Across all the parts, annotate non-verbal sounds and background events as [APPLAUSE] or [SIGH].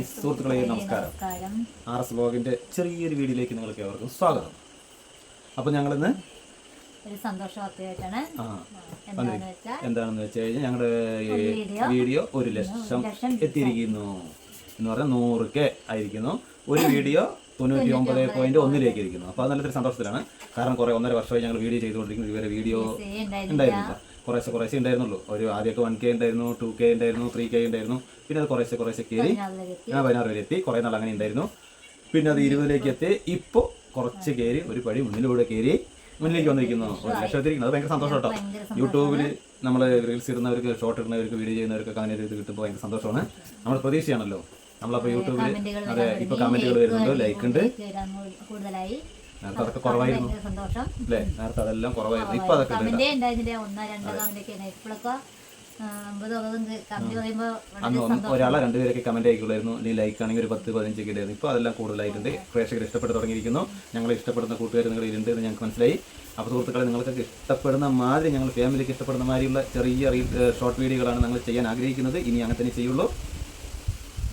Hi സുഹൃത്തുക്കളെ നമസ്കാരം. R S ബ്ലോഗിന്റെ ചെറിയൊരു വീഡിയോയിലേക്ക് നിങ്ങൾക്ക് ഏവർക്കും സ്വാഗതം. അപ്പോൾ ഞങ്ങളിന്ന് എന്താണെന്ന് വെച്ച് കഴിഞ്ഞാൽ ഞങ്ങളുടെ വീഡിയോ. ഒരു ലക്ഷം എത്തിയിരിക്കുന്നു എന്ന് പറഞ്ഞാൽ നൂറ് കെ ആയിരിക്കുന്നു. ഒരു വീഡിയോ തൊണ്ണൂറ്റി ഒമ്പത് പോയിന്റ് ഒന്നിലേക്ക് ഇരിക്കുന്നു. അപ്പോൾ അത് നല്ലൊരു സന്തോഷത്തിലാണ്. കാരണം കുറേ ഒന്നര വർഷമായി ഞങ്ങൾ വീഡിയോ ചെയ്തുകൊണ്ടിരിക്കുന്നു. ഇവരെ വീഡിയോ ഉണ്ടായിരുന്നില്ല. കുറേശ്ശെ കുറേശ്ശെ ഉണ്ടായിരുന്നുള്ളൂ. ഒരു ആദ്യമൊക്കെ വൺ കെ ഉണ്ടായിരുന്നു ടു കെ ഉണ്ടായിരുന്നു ത്രീ കെ ഉണ്ടായിരുന്നു. പിന്നെ അത് കുറേശ്ശെ കുറേശ്ശെ കയറി ആ ഞാൻ പതിനാറ് വരെ എത്തി. കുറേ നാൾ അങ്ങനെ ഉണ്ടായിരുന്നു. പിന്നെ അത് ഇരുപതിലേക്ക് എത്തി. ഇപ്പോൾ കുറച്ച് കയറി ഒരു പടി മുന്നിലൂടെ കയറി മുന്നിലേക്ക് വന്നിരിക്കുന്നു. ഒരു ലക്ഷത്തിരിക്കുന്നു. അത് ഭയങ്കര സന്തോഷം കേട്ടോ. യൂട്യൂബിൽ നമ്മൾ റീൽസ് ഇടുന്നവർക്ക് ഷോർട്ട് ഇടുന്നവർക്ക് വീഡിയോ ചെയ്യുന്നവർക്ക് അങ്ങനെ ഒരു ഇത് കിട്ടുമ്പോൾ ഭയങ്കര സന്തോഷമാണ്. നമ്മൾ പ്രതീക്ഷയാണല്ലോ. നമ്മളപ്പോൾ യൂട്യൂബിൽ അതെ ഇപ്പോൾ കമന്റുകൾ വരുന്നുണ്ട് ലൈക്ക് ഉണ്ട് കൂടുതലായി. നേരത്തെ കുറവായിരുന്നു. അല്ലേ? നേരത്തെ അതെല്ലാം കുറവായിരുന്നു. ഇപ്പൊ അതൊക്കെ ഒക്കെ അന്ന് ഒരാളെ രണ്ടുപേരൊക്കെ കമന്റ് അയക്കുള്ളായിരുന്നു. അല്ലെങ്കിൽ ലൈക്ക് ആണെങ്കിൽ ഒരു പത്ത് പതിനഞ്ചൊക്കെ ഉണ്ടായിരുന്നു ഇപ്പൊ അതെല്ലാം കൂടുതലായിട്ടുണ്ട്. പ്രേക്ഷകർ ഇഷ്ടപ്പെട്ട് തുടങ്ങിയിരിക്കുന്നു. ഞങ്ങൾ ഇഷ്ടപ്പെടുന്ന കൂട്ടുകാർ നിങ്ങൾ ഇരുണ്ട് എന്ന് ഞങ്ങൾക്ക് മനസ്സിലായി. അപ്പോൾ സുഹൃത്തുക്കളെ നിങ്ങൾക്ക് ഇഷ്ടപ്പെടുന്ന മാതിരി ഞങ്ങൾ ഫാമിലിക്ക് ഇഷ്ടപ്പെടുന്ന മാതിരിയുള്ള ചെറിയ ഷോർട്ട് വീഡിയോകളാണ് ഞങ്ങൾ ചെയ്യാൻ ആഗ്രഹിക്കുന്നത്. ഇനി അങ്ങനെ തന്നെ ചെയ്യുള്ളൂ.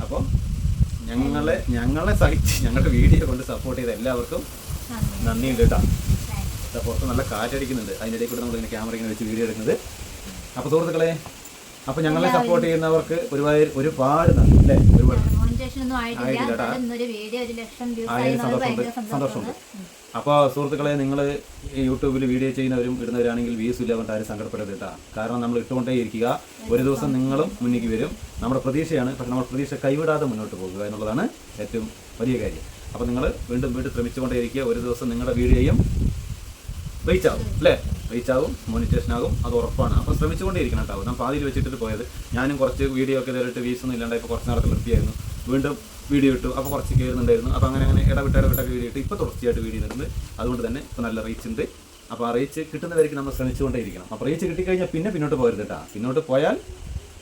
അപ്പോൾ ഞങ്ങളെ ഞങ്ങളെ സഹിച്ച് ഞങ്ങളുടെ വീഡിയോ കൊണ്ട് സപ്പോർട്ട് ചെയ്ത എല്ലാവർക്കും നന്ദി. നന്ദിയുണ്ട് കേട്ടോ. പുറത്ത് നല്ല കാറ്റടിക്കുന്നുണ്ട്. അതിന്റെ ഇടയിൽ കൂടെ നമ്മളിങ്ങനെ ക്യാമറ ഇങ്ങനെ വെച്ച് വീഡിയോ എടുക്കുന്നത്. അപ്പോൾ സുഹൃത്തുക്കളെ അപ്പോൾ ഞങ്ങളെ സപ്പോർട്ട് ചെയ്യുന്നവർക്ക് ഒരുപാട് ഒരുപാട് നന്ദി അല്ലേ? ഒരുപാട്. മോണിറ്റേഷൻ ഒന്നും ആയിട്ടില്ല. ആയിട്ടില്ല, എന്നാലും ഇന്നൊരു വീഡിയോ ഒരു ലക്ഷം വ്യൂസ് ആയി സന്തോഷമുണ്ട് ഭയങ്കര സന്തോഷമുണ്ട് സന്തോഷമുണ്ട്. അപ്പോൾ സുഹൃത്തുക്കളെ നിങ്ങൾ യൂട്യൂബിൽ വീഡിയോ ചെയ്യുന്നവരും ഇടുന്നവരാണെങ്കിൽ വ്യൂസ് ഇല്ല പറഞ്ഞിട്ട് ആരും സങ്കടപ്പെടരുത് കേട്ടോ. കാരണം നമ്മൾ ഇട്ടുകൊണ്ടേ ഇരിക്കുക. ഒരു ദിവസം നിങ്ങളും മുന്നിലേക്ക് വരും. നമ്മുടെ പ്രതീക്ഷയാണ്. പക്ഷെ നമ്മുടെ പ്രതീക്ഷ കൈവിടാതെ മുന്നോട്ട് പോകുക എന്നുള്ളതാണ് ഏറ്റവും വലിയ കാര്യം. അപ്പോൾ നിങ്ങൾ വീണ്ടും വീണ്ടും ശ്രമിച്ചുകൊണ്ടേ ഇരിക്കുക. ഒരു ദിവസം നിങ്ങളുടെ വീഡിയോയും റീച്ച് ആവും. അല്ലേ? റീച്ച് ആവും. മോണിറ്റേഷൻ ആകും. അത് ഉറപ്പാണ്. അപ്പോൾ ശ്രമിച്ചുകൊണ്ടേ ഇരിക്കണം കേട്ടോ. ഞാൻ പാതിയിൽ വെച്ചിട്ട് പോയത്. ഞാനും കുറച്ച് വീഡിയോ ഒക്കെ ഇതായിട്ട് വ്യൂസ് ഒന്നും ഇല്ലാണ്ട് ഇപ്പോൾ കുറച്ച് നേരത്തെ നിർത്തിയായിരുന്നു. വീണ്ടും വീഡിയോ ഇട്ടു. അപ്പോൾ കുറച്ച് കയറുന്നുണ്ടായിരുന്നു അപ്പോൾ അങ്ങനെ അങ്ങനെ ഇടവിട്ട് ഇടവിട്ടൊക്കെ വീഡിയോ ഇട്ട്. ഇപ്പോൾ തുടർച്ചയായിട്ട് വീഡിയോ ഇടുന്നുണ്ട്. അതുകൊണ്ട് തന്നെ ഇപ്പോൾ നല്ല റീച്ച് ഉണ്ട്. അപ്പോൾ ആ റീച്ച് കിട്ടുന്നവർക്ക് നമ്മൾ ശ്രമിച്ചുകൊണ്ടേയിരിക്കണം. അപ്പോൾ റീച്ച് കിട്ടിക്കഴിഞ്ഞാൽ പിന്നെ പിന്നോട്ട് പോകരുത് കേട്ടോ പിന്നോട്ട് പോയാൽ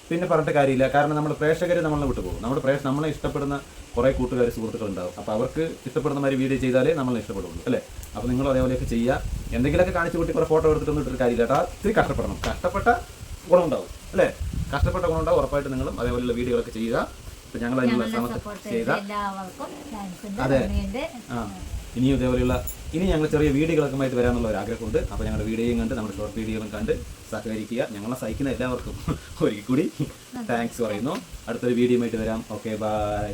പിന്നെ പറഞ്ഞിട്ട് കാര്യമില്ല. കാരണം നമ്മുടെ പ്രേക്ഷകർ നമ്മളെ വിട്ടു പോകും. നമ്മുടെ പ്രേക്ഷ നമ്മളെ ഇഷ്ടപ്പെടുന്ന കുറേ കൂട്ടുകാർ സുഹൃത്തുക്കൾ ഉണ്ടാവും അപ്പോൾ അവർക്ക് ഇഷ്ടപ്പെടുന്ന മാതിരി വീഡിയോ ചെയ്താലേ നമ്മൾ ഇഷ്ടപ്പെടുള്ളൂ. അല്ലേ? അപ്പോൾ നിങ്ങൾ അതേപോലെയൊക്കെ ചെയ്യുക എന്തെങ്കിലുമൊക്കെ കാണിച്ചു കൂട്ടി കുറേ ഫോട്ടോ എടുത്തിട്ടൊന്നും ഇട്ടൊരു കാര്യമില്ല കേട്ടോ ഇത്തിരി കഷ്ടപ്പെടണം. കഷ്ടപ്പെട്ട ഗുണമുണ്ടാവും. അല്ലേ? കഷ്ടപ്പെട്ട ഗുണമുണ്ടാവും. ഉറപ്പായിട്ട് നിങ്ങളും അതേപോലെയുള്ള വീഡിയോകളൊക്കെ ചെയ്യുക. അപ്പോൾ ഞങ്ങൾ അതിനുള്ള ശ്രമം ചെയ്ത അതെ. ആ ഇനിയും ഇതേപോലെയുള്ള ഇനി ഞങ്ങൾ ചെറിയ വീഡിയോകളൊക്കെ ആയിട്ട് വരാനുള്ള ഒരു ആഗ്രഹമുണ്ട്. അപ്പോൾ ഞങ്ങളുടെ വീഡിയോയും കണ്ട് നമ്മുടെ ഷോർട്ട് വീഡിയോകളും കണ്ട് സഹകരിക്കുക. ഞങ്ങളെ സഹിക്കുന്ന എല്ലാവർക്കും [LAUGHS] ഒരിക്കൽ കൂടി താങ്ക്സ് പറയുന്നു. അടുത്തൊരു വീഡിയോ ആയിട്ട് വരാം. Okay bye